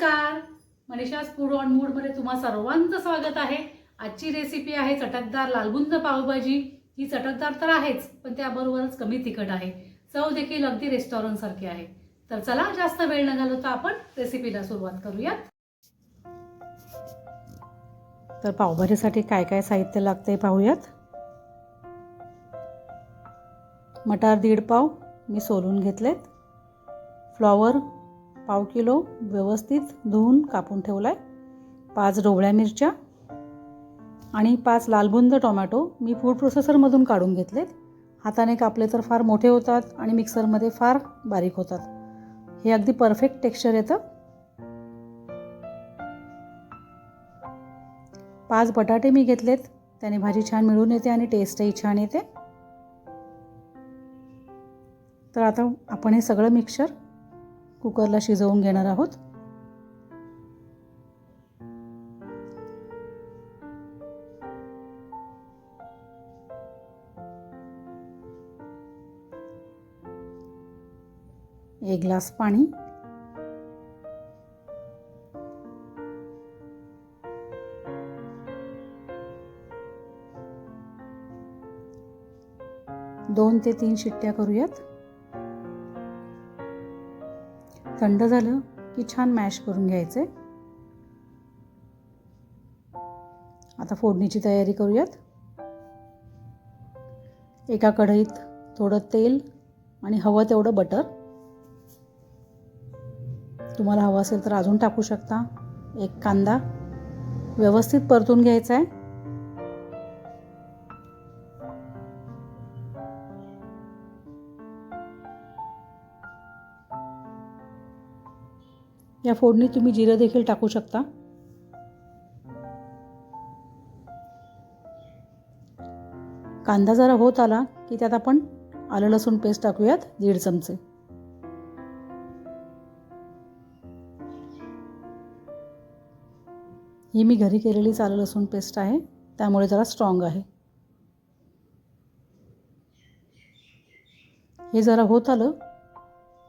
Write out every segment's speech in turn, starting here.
नमस्कार. Manisha's food on मूडमध्ये तुम्हा सर्वांचं स्वागत आहे. आजची रेसिपी आहे चटकदार लालबुंद पावभाजी. ही चटकदार तर आहेच पण त्याबरोबरच कमी तिखट आहे. चव देखील अगदी रेस्टॉरंटसारखी आहे. तर चला जास्त वेळ न घालवता आपण रेसिपीला सुरुवात करूयात. तर पावभाजीसाठी काय काय साहित्य लागते पाहूयात. मटार दीड पाव मी सोलून घेतलेत. फ्लॉवर पाव किलो व्यवस्थित धुवून कापून ठेवला आहे पाच ढोबळ्या मिरच्या आणि पाच लालबुंद टोमॅटो मी फूड प्रोसेसरमधून काढून घेतलेत. हाताने कापले तर फार मोठे होतात आणि मिक्सरमध्ये फार बारीक होतात. हे अगदी परफेक्ट टेक्स्चर येतं. पाच बटाटे मी घेतलेत. त्याने भाजी छान मिळून येते आणि टेस्टही छान येते. तर आता आपण हे सगळं मिक्सर कुकरला शिजवून घेणार आहोत. एक ग्लास पाणी. दोन ते तीन शिट्ट्या करूयात. थंड झालं की छान मॅश करून घ्यायचे. आता फोडणीची तयारी करूयात. एका कढईत थोडं तेल आणि हवं तेवढं बटर. तुम्हाला हवं असेल तर अजून टाकू शकता. एक कांदा व्यवस्थित परतून घ्यायचा आहे. या फोडणीत तुम्ही जिरं देखील टाकू शकता. कांदा जरा होत आला की त्यात आपण आलं लसूण पेस्ट टाकूयात दीड चमचे. ही मी घरी केलेली आलं लसूण पेस्ट आहे त्यामुळे जरा स्ट्रॉंग आहे. हे जरा होत आलं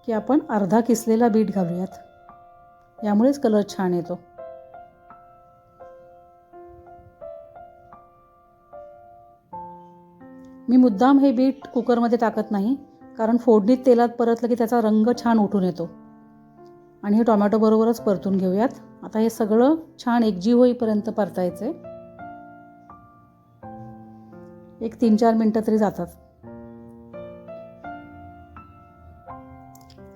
की आपण अर्धा किसलेला बीट घालूयात. यामुळेच कलर छान येतो. मी मुद्दाम हे बीट कुकरमध्ये टाकत नाही कारण फोडणीत तेलात परतलं की त्याचा रंग छान उठून येतो. आणि हे टोमॅटोबरोबरच परतून घेऊयात. आता हे सगळं छान एकजीव होईपर्यंत परतायचं. आहे एक तीन चार मिनटं तरी जातात.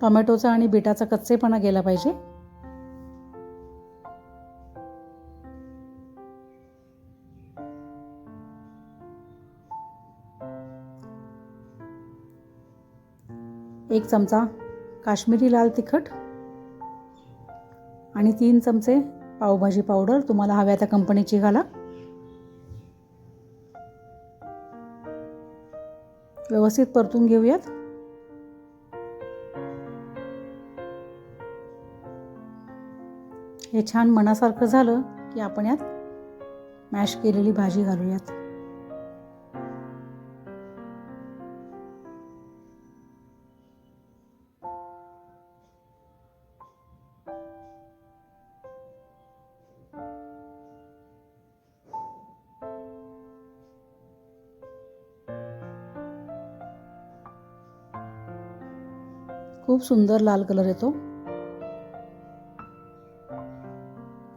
टोमॅटोचा आणि बिटाचा कच्चेपणा गेला पाहिजे. एक चमचा काश्मीरी लाल तिखट आणि तीन चमचे पावभाजी पावडर. तुम्हाला हव्या त्या कंपनीची घाला. व्यवस्थित परतून घेऊयात. हे छान मनासारखं झालं की आपण यात मॅश केलेली भाजी घालूयात. खूप सुंदर लाल कलर येतो.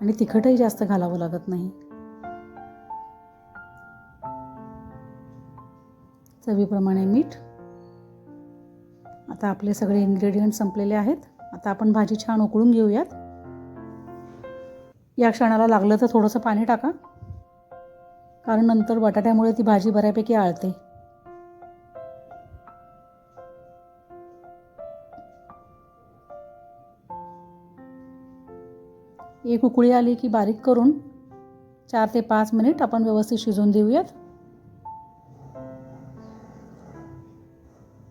आणि तिखटही जास्त घालावं लागत नाही. चवीप्रमाणे मीठ. आता आपले सगळे इन्ग्रेडियंट संपलेले आहेत. आता आपण भाजी छान उकळून घेऊयात. या क्षणाला लागलं तर थोडंसं पाणी टाका. कारण नंतर बटाट्यामुळे ती भाजी बऱ्यापैकी आळते. एक उकळी आली की बारीक करून चार ते पाच मिनिट आपण व्यवस्थित शिजवून देऊयात.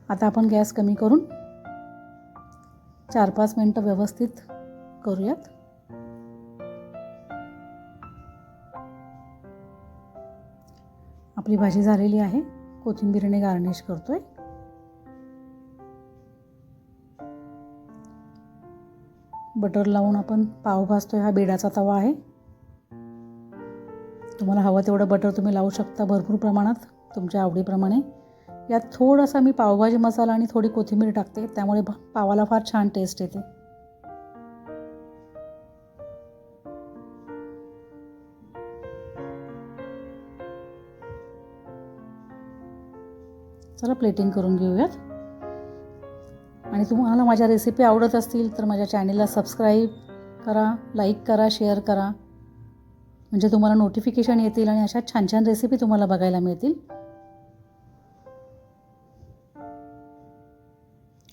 आता आपण गॅस कमी करून चार पाच मिनटं व्यवस्थित करूयात. आपली भाजी झालेली आहे. कोथिंबीरीने गार्निश करतोय. बटर लावून आपण पाव भाजतो हा बेडाचा तवा आहे. तुम्हाला हवं तेवढं बटर तुम्ही लावू शकता भरपूर प्रमाणात तुमच्या आवडीप्रमाणे. यात थोडासा मी पावभाजी मसाला आणि थोडी कोथिंबीर टाकते त्यामुळे पावाला फार छान टेस्ट येते. चला प्लेटिंग करून घेऊयात. आणि तुम्हाला माझ्या रेसिपी आवडत असतील तर माझ्या चॅनेलला सबस्क्राईब करा लाईक करा शेअर करा. म्हणजे तुम्हाला नोटिफिकेशन येतील आणि अशा छान छान रेसिपी तुम्हाला बघायला मिळतील.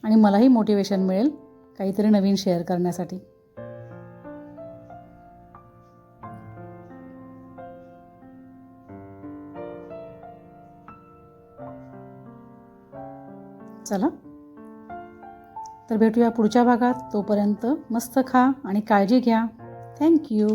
आणि मलाही मोटिवेशन मिळेल काहीतरी नवीन शेअर करण्यासाठी. चला. तर भेटूया पुढच्या भागात. तोपर्यंत मस्त खा आणि काळजी घ्या. थँक्यू